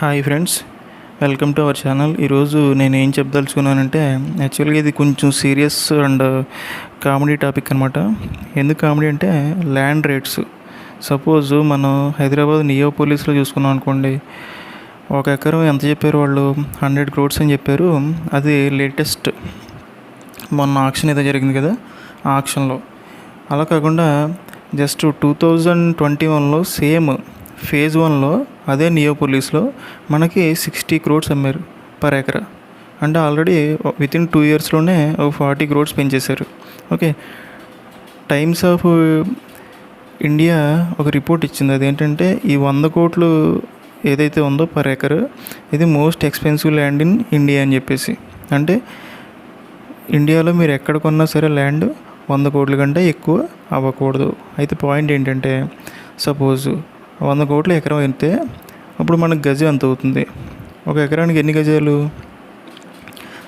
Hi friends welcome to our channel ఈరోజు నేను ఏం చెప్పదలుచుకున్నానంటే యాక్చువల్గా ఇది కొంచెం సీరియస్ అండ్ కామెడీ టాపిక్ అనమాట ఎందుకు కామెడీ అంటే ల్యాండ్ రేట్స్ సపోజ్ మనం హైదరాబాద్ నియో పోలీస్లో చూసుకున్నాం అనుకోండి ఒక ఎకరం ఎంత చెప్పారు వాళ్ళు? హండ్రెడ్ క్రోడ్స్ అని చెప్పారు. అది లేటెస్ట్ మొన్న ఆక్షన్ ఏదో జరిగింది కదా ఆక్షన్లో అలా కాకుండా జస్ట్ టూ థౌజండ్ ట్వంటీ వన్లో సేమ్ ఫేజ్ వన్లో అదే నియోపోలిస్లో మనకి సిక్స్టీ క్రోడ్స్ అమ్మారు పర్ ఎకరా. అంటే ఆల్రెడీ విత్ ఇన్ టూ ఇయర్స్లోనే ఒక ఫార్టీ క్రోడ్స్ పెంచేశారు. ఓకే. టైమ్స్ ఆఫ్ ఇండియా ఒక రిపోర్ట్ ఇచ్చింది. అదేంటంటే ఈ వంద కోట్లు ఏదైతే ఉందో పర్ ఎకర్ ఇది most expensive land in India అని చెప్పేసి. అంటే ఇండియాలో మీరు ఎక్కడ కొన్నా సరే ల్యాండ్ వంద కోట్ల కంటే ఎక్కువ అవ్వకూడదు. అయితే పాయింట్ ఏంటంటే సపోజ్ వంద కోట్ల ఎకరం అయితే అప్పుడు మనకు గజం ఎంత అవుతుంది? ఒక ఎకరానికి ఎన్ని గజాలు?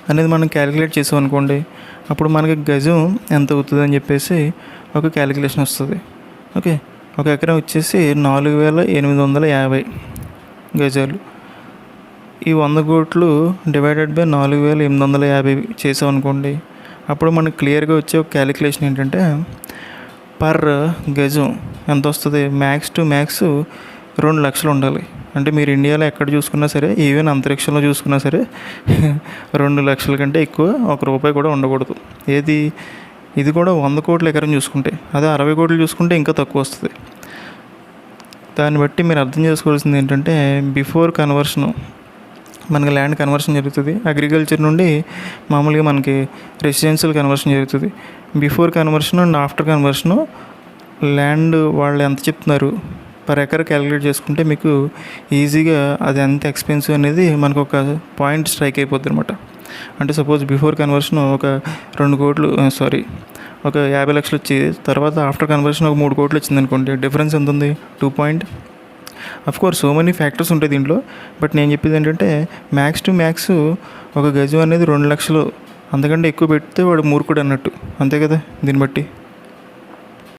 అనేది మనం క్యాలిక్యులేట్ చేసాం అనుకోండి. అప్పుడు మనకి గజం ఎంత అవుతుంది అని చెప్పేసి ఒక క్యాలిక్యులేషన్ వస్తుంది. ఓకే. ఒక ఎకరం వచ్చేసి నాలుగు వేల ఎనిమిది వందల యాభై గజాలు. ఈ వంద కోట్లు డివైడెడ్ బై నాలుగు వేల ఎనిమిది వందల యాభై చేసాం అనుకోండి. అప్పుడు మనకు క్లియర్గా వచ్చే ఒక క్యాలిక్యులేషన్ ఏంటంటే పర్ గజం ఎంత వస్తుంది? మ్యాక్స్ టు మ్యాక్స్ రెండు లక్షలు ఉండాలి. అంటే మీరు ఇండియాలో ఎక్కడ చూసుకున్నా సరే ఈవెన్ అంతరిక్షంలో చూసుకున్నా సరే రెండు లక్షల కంటే ఎక్కువ ఒక రూపాయి కూడా ఉండకూడదు. ఏది ఇది కూడా వంద కోట్ల ఎకరం చూసుకుంటే అదే అరవై కోట్లు చూసుకుంటే ఇంకా తక్కువ వస్తుంది. దాన్ని బట్టి మీరు అర్థం చేసుకోవాల్సింది ఏంటంటే బిఫోర్ కన్వర్షను మనకి ల్యాండ్ కన్వర్షన్ జరుగుతుంది. అగ్రికల్చర్ నుండి మామూలుగా మనకి రెసిడెన్షియల్ కన్వర్షన్ జరుగుతుంది. Before conversion and after conversion land వాళ్ళు ఎంత చెప్తున్నారు? పర్ ఎకర్ క్యాలిక్యులేట్ చేసుకుంటే మీకు ఈజీగా అది ఎంత ఎక్స్పెన్సివ్ అనేది మనకు ఒక పాయింట్ స్ట్రైక్ అయిపోద్ది అనమాట అంటే సపోజ్ బిఫోర్ కన్వర్షన్ ఒక రెండు కోట్లు సారీ ఒక యాభై లక్షలు వచ్చి తర్వాత ఆఫ్టర్ కన్వర్షన్ ఒక మూడు కోట్లు వచ్చింది అనుకోండి డిఫరెన్స్ ఎంత ఉంది? Two point of course so many factors ఉంటాయి దీంట్లో బట్ నేను చెప్పేది ఏంటంటే మ్యాక్స్ టు మ్యాక్స్ ఒక గజం అనేది రెండు లక్షలు అంతకంటే ఎక్కువ పెడితే వాడు మూర్ఖుడు అన్నట్టు అంతే కదా దీన్ని బట్టి?